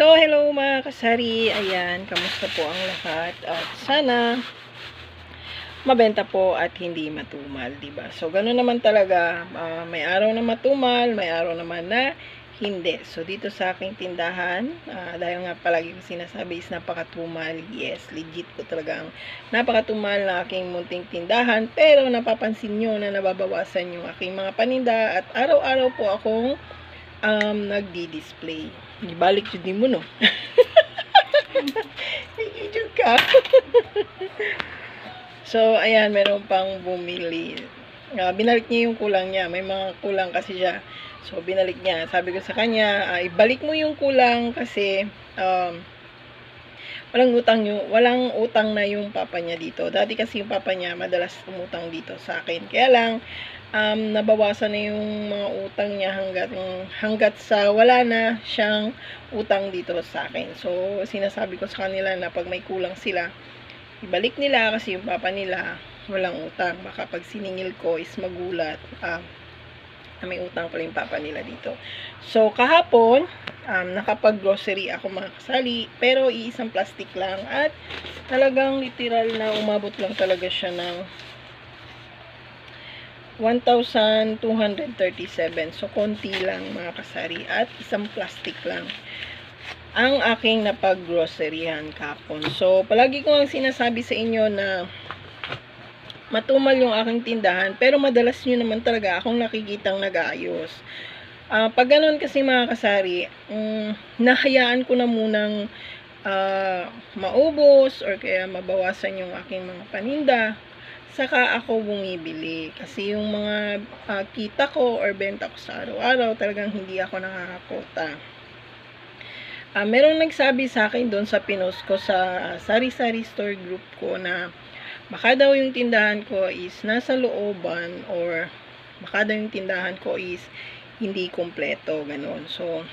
So, hello mga kasari. Ayan, kamusta po ang lahat? At sana mabenta po at hindi matumal, 'di ba? So, ganoon naman talaga. Ah, may araw na matumal, may araw naman na hindi. So, dito sa aking tindahan, ah, dahil nga palagi ko sinasabi is napakatumal. Yes, legit ko talaga ang napakatumal na aking munting tindahan. Pero napapansin nyo na nababawasan yung aking mga paninda at araw-araw po akong um, nagdi-display. Ibalik yun din mo, no? Nag-joke ka. so, ayan, meron pang bumili. Uh, binalik niya yung kulang niya. May mga kulang kasi siya. So, binalik niya. Sabi ko sa kanya, uh, ibalik mo yung kulang kasi um, walang utang yung, walang utang na yung papa niya dito. Dati kasi yung papa niya madalas umutang dito sa akin. Kaya lang, um, nabawasan na yung mga utang niya hanggat, hanggat sa wala na siyang utang dito sa akin. So, sinasabi ko sa kanila na pag may kulang sila, ibalik nila kasi yung papa nila walang utang. Baka pag siningil ko is magulat. Uh, na may utang pala yung papa nila dito. So, kahapon, um, nakapag-grocery ako mga kasali, pero iisang plastic lang at talagang literal na umabot lang talaga siya ng 1,237. So, konti lang mga kasari at isang plastic lang ang aking napag-groceryhan kapon. So, palagi ko ang sinasabi sa inyo na matumal yung aking tindahan, pero madalas nyo naman talaga akong nakikitang nag-aayos. Uh, pag ganun kasi mga kasari, um, nahayaan ko na munang uh, maubos or kaya mabawasan yung aking mga paninda saka ako bumibili. Kasi yung mga uh, kita ko or benta ko sa araw-araw, talagang hindi ako nakakakota. Uh, merong nagsabi sa akin doon sa pinost ko sa sari-sari store group ko na baka daw yung tindahan ko is nasa looban or baka daw yung tindahan ko is hindi kompleto, ganun. So,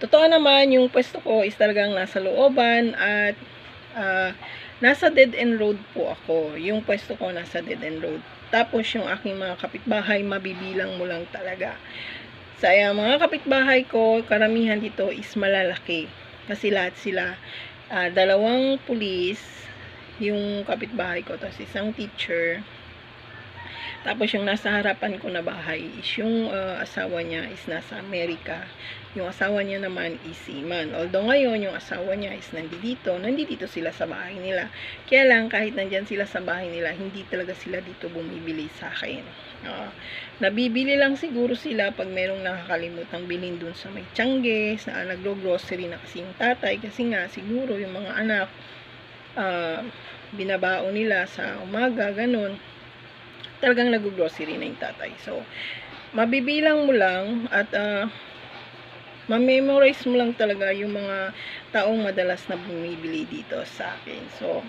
totoo naman, yung pwesto ko is talagang nasa looban at uh, nasa dead end road po ako. Yung pwesto ko nasa dead end road. Tapos yung aking mga kapitbahay, mabibilang mo lang talaga. Sa so, mga kapitbahay ko, karamihan dito is malalaki. Kasi lahat sila, uh, dalawang pulis, yung kapitbahay ko, tapos isang teacher, tapos yung nasa harapan ko na bahay is yung uh, asawa niya is nasa Amerika. Yung asawa niya naman is seaman. Although ngayon yung asawa niya is nandito, nandito sila sa bahay nila. Kaya lang kahit nandyan sila sa bahay nila, hindi talaga sila dito bumibili sa akin. Uh, nabibili lang siguro sila pag merong nakakalimutang bilhin dun sa may tiyangge, sa nagro-grocery na kasi yung tatay. Kasi nga siguro yung mga anak, uh, binabao nila sa umaga, ganun talagang nag-grocery na yung tatay. So, mabibilang mo lang at uh, ma-memorize mo lang talaga yung mga taong madalas na bumibili dito sa akin. So,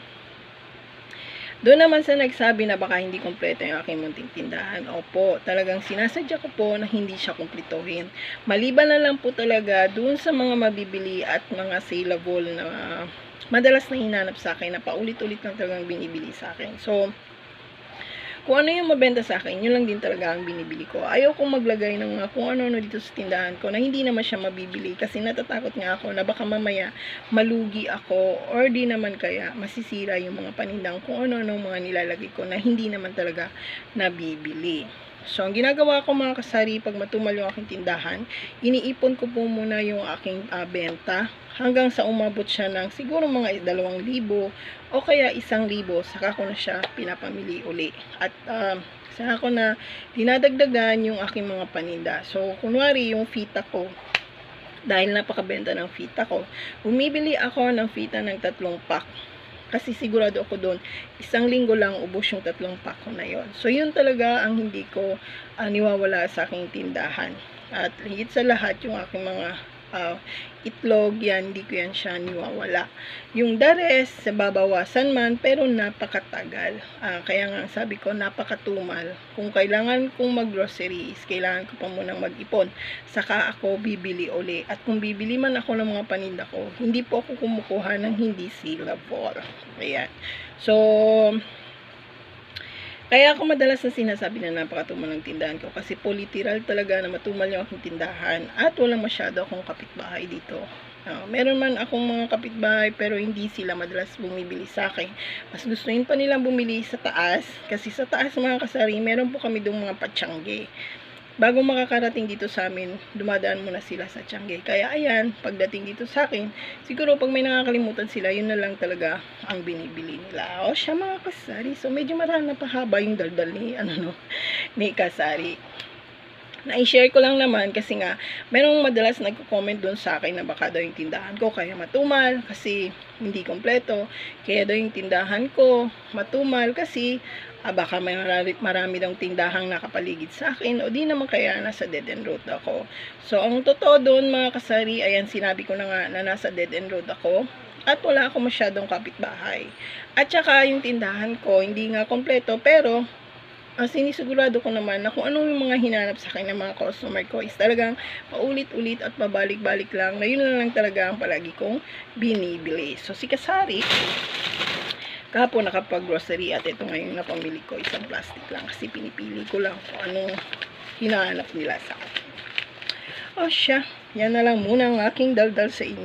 doon naman sa nagsabi na baka hindi kompleto yung aking munting tindahan. Opo, talagang sinasadya ko po na hindi siya kumplituhin. Maliban na lang po talaga doon sa mga mabibili at mga saleable na madalas na hinanap sa akin na paulit-ulit lang talagang binibili sa akin. So, kung ano yung mabenta sa akin, yun lang din talaga ang binibili ko. Ayaw kong maglagay ng mga kung ano-ano dito sa tindahan ko na hindi naman siya mabibili kasi natatakot nga ako na baka mamaya malugi ako or di naman kaya masisira yung mga panindang kung ano-ano mga nilalagay ko na hindi naman talaga nabibili. So, ang ginagawa ko mga kasari, pag matumal yung aking tindahan, iniipon ko po muna yung aking uh, benta hanggang sa umabot siya ng siguro mga dalawang libo o kaya isang libo, saka ko na siya pinapamili uli. At uh, saka ko na dinadagdagan yung aking mga paninda. So, kunwari yung fita ko, dahil napakabenta ng fita ko, bumibili ako ng fita ng tatlong pack kasi sigurado ako doon, isang linggo lang ubos yung tatlong pako na yon. So, yun talaga ang hindi ko uh, sa aking tindahan. At higit sa lahat, yung aking mga uh, itlog, yan, hindi ko yan siya niwawala. Yung dares, babawasan man, pero napakatagal. Uh, kaya nga sabi ko, napakatumal. Kung kailangan kong mag-groceries, kailangan ko pa munang mag-ipon. Saka ako bibili uli. At kung bibili man ako ng mga paninda ko, hindi po ako kumukuha ng hindi sealable. Ayan. So, Kaya ako madalas na sinasabi na napakatumal ng tindahan ko kasi po literal talaga na matumal yung aking tindahan at walang masyado akong kapitbahay dito. Ah, meron man akong mga kapitbahay pero hindi sila madalas bumibili sa akin. Mas gustuin pa nilang bumili sa taas kasi sa taas mga kasari meron po kami doong mga patsangge. Bago makakarating dito sa amin, dumadaan muna sila sa Tiangge. Kaya ayan, pagdating dito sa akin, siguro pag may nakakalimutan sila, yun na lang talaga ang binibili nila. O siya mga kasari. So medyo marami na pahaba yung daldal ni, ano no, ni kasari. Na-share ko lang naman kasi nga, merong madalas nagko-comment doon sa akin na baka daw yung tindahan ko kaya matumal kasi hindi kompleto. Kaya daw yung tindahan ko matumal kasi ah, baka may marami, marami daw tindahang nakapaligid sa akin o di naman kaya nasa dead end road ako. So, ang totoo doon mga kasari, ayan sinabi ko na nga na nasa dead end road ako at wala ako masyadong kapitbahay. At saka yung tindahan ko, hindi nga kompleto pero ang sinisigurado ko naman na kung ano yung mga hinanap sa akin ng mga customer ko is talagang paulit-ulit at pabalik-balik lang na yun lang talaga ang palagi kong binibili. So, si Kasari, kahapon nakapag-grocery at ito ngayon na pamili ko isang plastic lang kasi pinipili ko lang kung anong hinahanap nila sa akin. O siya, yan na lang muna ang aking daldal sa inyo.